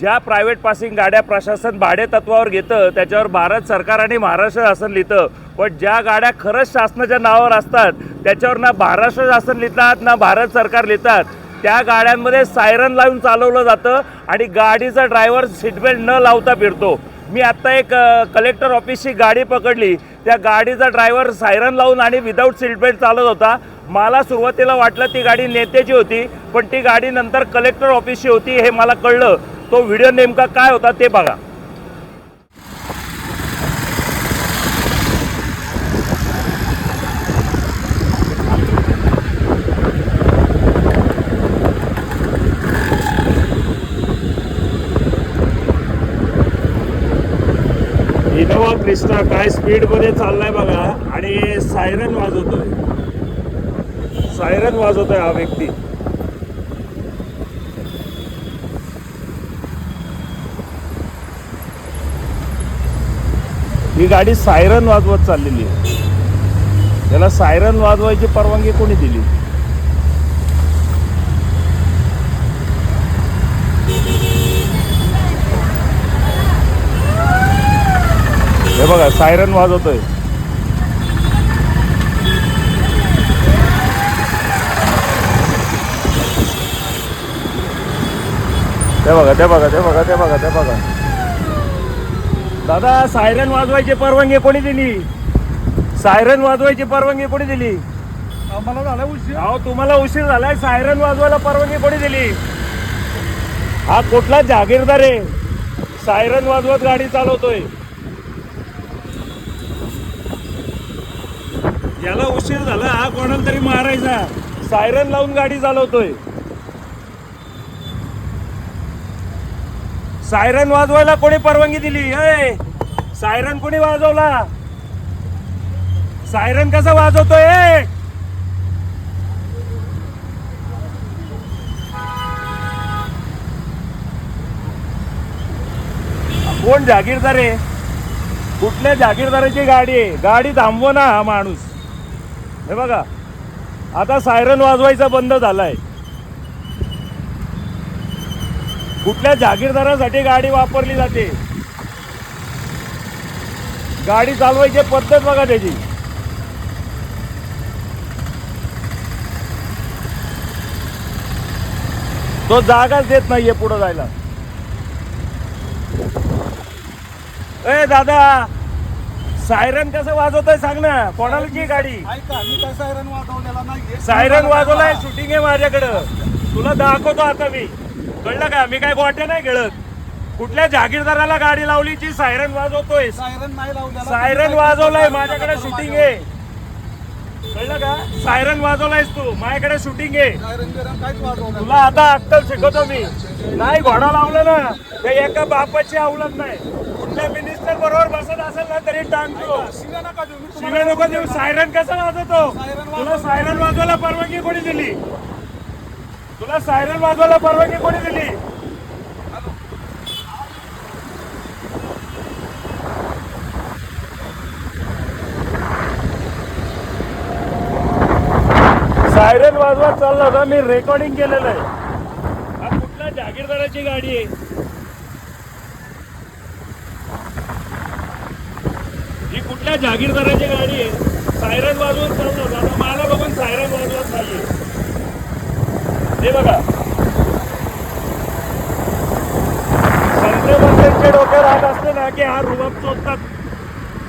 ज्या private passing गाड्या प्रशासन भाडे तत्वावर घेतं त्याच्यावर भारत सरकार आणि महाराष्ट्र शासन लिहितं. पण ज्या गाड्या खरंच शासनाच्या नावावर असतात त्याच्यावर ना महाराष्ट्र शासन लिहितात ना भारत सरकार लिहितात. त्या गाड्यांमध्ये सायरन लावून चालवलं जातं आणि गाडीचा ड्रायव्हर सीटबेल्ट न लावता फिरतो. मी आत्ता एक कलेक्टर ऑफिसची गाडी पकडली. त्या गाडीचा ड्रायव्हर सायरन लावून आणि विदाऊट सीटबेल्ट चालत होता. मला सुरुवातीला वाटलं ती गाडी नेत्याची होती पण ती गाडी नंतर कलेक्टर ऑफिसची होती हे मला कळलं. तो व्हिडिओ नेमका काय होता ते बघा. इनोवा क्रिस्टा काय स्पीडमध्ये चाललाय बघा. आणि सायरन वाजवतोय. सायरन वाजवतोय हा व्यक्ती. ही गाडी सायरन वाजवत चाललेली आहे. त्याला सायरन वाजवायची परवानगी कोणी दिली? हे बघा सायरन वाजवतोय. ते बघा ते बघा ते बघा ते बघा ते बघा. दादा सायरन वाजवायची परवानगी कोणी दिली? सायरन वाजवायची परवानगी कोणी दिली? आम्हाला झाला उशीर. अहो तुम्हाला उशीर झालाय. सायरन वाजवायला परवानगी कोणी दिली? हा कुठला जागीरदार आहे? सायरन वाजवत गाडी चालवतोय. याला उशीर झाला. हा कोणाला तरी मारायचा. सायरन लावून गाडी चालवतोय. सायरन वाजवायला कोणी परवानगी दिली? अय सायरन कोणी वाजवला? सायरन कसा वाजवतोय कोण जागीरदार आहे? कुठल्या जागीरदाराची गाडी आहे? गाडी थांबव ना हा माणूस. हे बघा आता सायरन वाजवायचा बंद झालाय. कुठल्या जागीरदारासाठी गाडी वापरली जाते? गाडी चालवायची पद्धत बघा त्याची. तो जागाच देत नाहीये पुढे जायला. ए दादा सायरन कसं वाजवतोय सांग ना. कोणाला की गाडी? ऐका मी काय सायरन वाजवलेला नाहीये. सायरन वाजवलाय शूटिंग आहे माझ्याकडं. तुला दाखवतो आता मी. कळलं का? मी काय गोट्या नाही खेळत. कुठल्या जागीरदाराला गाडी लावली जी सायरन वाजवतोय? सायरन नाही सायरन वाजवलाय माझ्याकडे शूटिंग आहे. कळलं का? सायरन वाजवलायस तू माझ्याकडे शूटिंग आहे. तुला आता अक्कल शिकवतो मी. नाही घोडा लावलं ना ते एका बापाची आवडत नाही. कुठल्या मिनिस्टर बरोबर बसत असेल ना तरी टांगतो शिव्या नका देऊ. सायरन कसं वाजवतो? तुला सायरन वाजवायला परवानगी कोणी दिली? तुला सायरन वाजवायला परवानगी कोणी दिली? सायरन वाजवत चालला होता मी रेकॉर्डिंग केलेलं आहे. हा कुठल्या जागीरदाराची गाडी आहे? ही कुठल्या जागीरदाराची गाडी आहे? सायरन वाजवत चाललो होतो. आता मला बघून सायरन वाजवत नाहीये. हे बघा. संत्रे मंत्र्यांच्या डोक्यावर हात असते ना की हा रुबाब चोचतात.